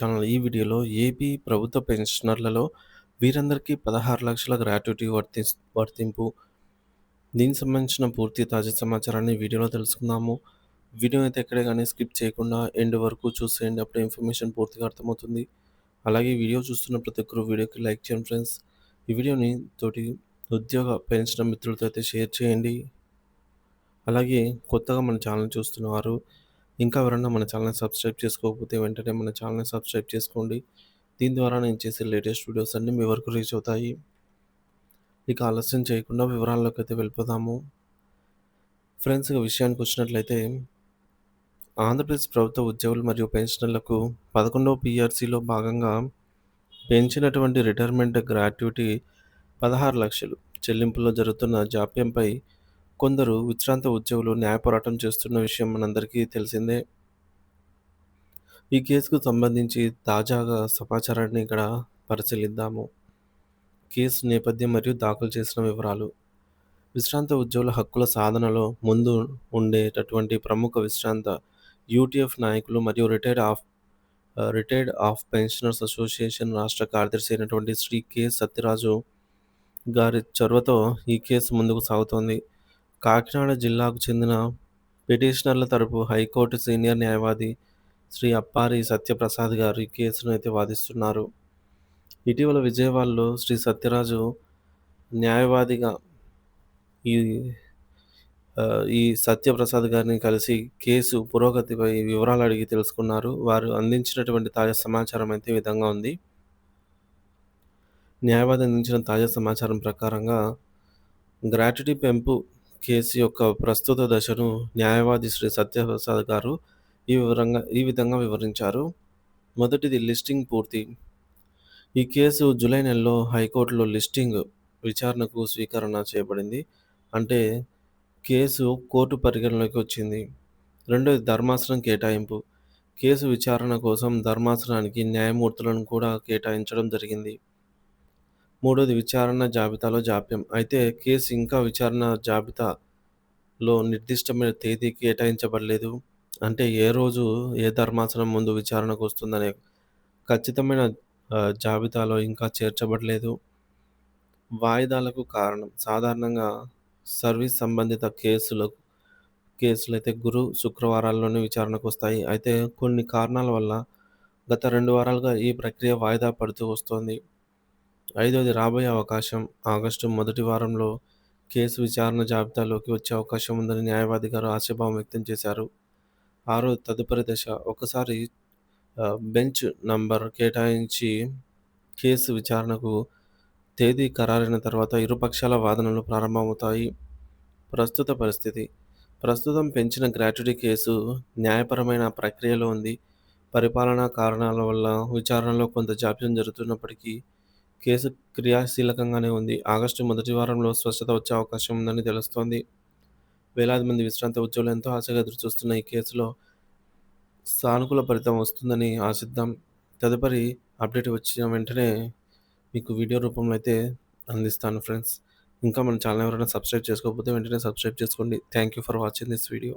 Channel ఈ వీడియోలో AP ప్రభుత్వ పెన్షనర్లలో వీరందరికీ పదహారు లక్షల గ్రాట్యుటీ వర్తి వర్తింపు. దీనికి సంబంధించిన పూర్తి తాజా సమాచారాన్ని వీడియోలో తెలుసుకుందాము. వీడియో అయితే ఎక్కడే కానీ స్కిప్ చేయకుండా ఎండ్ వరకు చూసేయండి. అప్పుడు ఇన్ఫర్మేషన్ పూర్తిగా అర్థమవుతుంది. అలాగే వీడియో చూస్తున్న ప్రతి ఒక్కరు వీడియోకి లైక్ చేయండి ఫ్రెండ్స్. ఈ వీడియోని తోటి ఉద్యోగ పెన్షన్ మిత్రులతో అయితే షేర్ చేయండి. అలాగే కొత్తగా మన ఛానల్ చూస్తున్నవారు ఇంకా ఎవరన్నా మన ఛానల్ని సబ్స్క్రైబ్ చేసుకోకపోతే వెంటనే మన ఛానల్ని సబ్స్క్రైబ్ చేసుకోండి. దీని ద్వారా నేను చేసే లేటెస్ట్ వీడియోస్ అన్నీ మీ వరకు రీచ్ అవుతాయి. ఇక ఆలస్యం చేయకుండా వివరాల్లోకి అయితే వెళ్ళిపోదాము. ఫ్రెండ్స్ విషయానికి వచ్చినట్లయితే ఆంధ్రప్రదేశ్ ప్రభుత్వ ఉద్యోగులు మరియు పెన్షనర్లకు పదకొండవ పిఆర్సీలో భాగంగా పెంచినటువంటి రిటైర్మెంట్ గ్రాట్యుటీ పదహారు లక్షలు. చెల్లింపులో జరుగుతున్న జాప్యంపై కొందరు విశ్రాంత ఉద్యోగులు న్యాయ పోరాటం చేస్తున్న విషయం మనందరికీ తెలిసిందే. ఈ కేసుకు సంబంధించి తాజాగా సమాచారాన్ని ఇక్కడ పరిశీలిద్దాము. కేసు నేపథ్యం మరియు దాఖలు చేసిన వివరాలు. విశ్రాంత ఉద్యోగుల హక్కుల సాధనలో ముందు ఉండేటటువంటి ప్రముఖ విశ్రాంత యూటీఎఫ్ నాయకులు మరియు retired of retired of pensioners association రాష్ట్ర కార్యదర్శి అయినటువంటి శ్రీ కె. సత్యరాజు గారి చొరవతో ఈ కేసు ముందుకు సాగుతోంది. కాకినాడ జిల్లాకు చెందిన పిటిషనర్ల తరపు హైకోర్టు సీనియర్ న్యాయవాది శ్రీ అప్పారి సత్యప్రసాద్ గారు ఈ కేసును అయితే వాదిస్తున్నారు. ఇటీవల విజయవాడలో శ్రీ సత్యరాజు న్యాయవాదిగా ఈ ఈ సత్యప్రసాద్ గారిని కలిసి కేసు పురోగతిపై వివరాలు అడిగి తెలుసుకున్నారు. వారు అందించినటువంటి తాజా సమాచారం అయితే విధంగా ఉంది. న్యాయవాది అందించిన తాజా సమాచారం ప్రకారంగా గ్రాట్యుటీ పెంపు కేసు యొక్క ప్రస్తుత దశను న్యాయవాది శ్రీ సత్యప్రసాద్ గారు ఈ వివరంగా ఈ విధంగా వివరించారు. మొదటిది లిస్టింగ్ పూర్తి. ఈ కేసు జూలై నెలలో హైకోర్టులో లిస్టింగ్ విచారణకు స్వీకరణ చేయబడింది. అంటే కేసు కోర్టు పరిగణలోకి వచ్చింది. రెండోది ధర్మాసనం కేటాయింపు. కేసు విచారణ కోసం ధర్మాసనానికి న్యాయమూర్తులను కూడా కేటాయించడం జరిగింది. మూడోది విచారణ జాబితాలో జాప్యం. అయితే కేసు ఇంకా విచారణ జాబితాలో నిర్దిష్టమైన తేదీ కేటాయించబడలేదు. అంటే ఏ రోజు ఏ ధర్మాసనం ముందు విచారణకు వస్తుందనే ఖచ్చితమైన జాబితాలో ఇంకా చేర్చబడలేదు. వాయిదాలకు కారణం సాధారణంగా సర్వీస్ సంబంధిత కేసులకు కేసులు అయితే గురు శుక్రవారాల్లోనే విచారణకు వస్తాయి. అయితే కొన్ని కారణాల వల్ల గత రెండు వారాలుగా ఈ ప్రక్రియ వాయిదా పడుతూ వస్తోంది. ఐదవది రాబోయే అవకాశం. ఆగస్టు మొదటి వారంలో కేసు విచారణ జాబితాలోకి వచ్చే అవకాశం ఉందని న్యాయవాది గారు ఆశాభావం వ్యక్తం చేశారు. ఆరో తదుపరి దశ ఒకసారి బెంచ్ నంబర్ కేటాయించి కేసు విచారణకు తేదీ ఖరారైన తర్వాత ఇరుపక్షాల వాదనలు ప్రారంభమవుతాయి. ప్రస్తుత పరిస్థితి. ప్రస్తుతం పెంచిన గ్రాట్యుటీ కేసు న్యాయపరమైన ప్రక్రియలో ఉంది. పరిపాలనా కారణాల వల్ల విచారణలో కొంత జాప్యం జరుగుతున్నప్పటికీ కేసు క్రియాశీలకంగానే ఉంది. ఆగస్టు మొదటి వారంలో స్వచ్ఛత వచ్చే అవకాశం ఉందని తెలుస్తోంది. వేలాది మంది విశ్రాంత ఉద్యోగులు ఎంతో ఆశగా ఎదురుచూస్తున్న ఈ కేసులో సానుకూల ఫలితం వస్తుందని ఆశిద్దాం. తదుపరి అప్డేట్ వచ్చిన వెంటనే మీకు వీడియో రూపంలో అయితే అందిస్తాను ఫ్రెండ్స్. ఇంకా మన ఛానల్ ఎవరైనా సబ్స్క్రైబ్ చేసుకోకపోతే వెంటనే సబ్స్క్రైబ్ చేసుకోండి. Thank you for watching this video.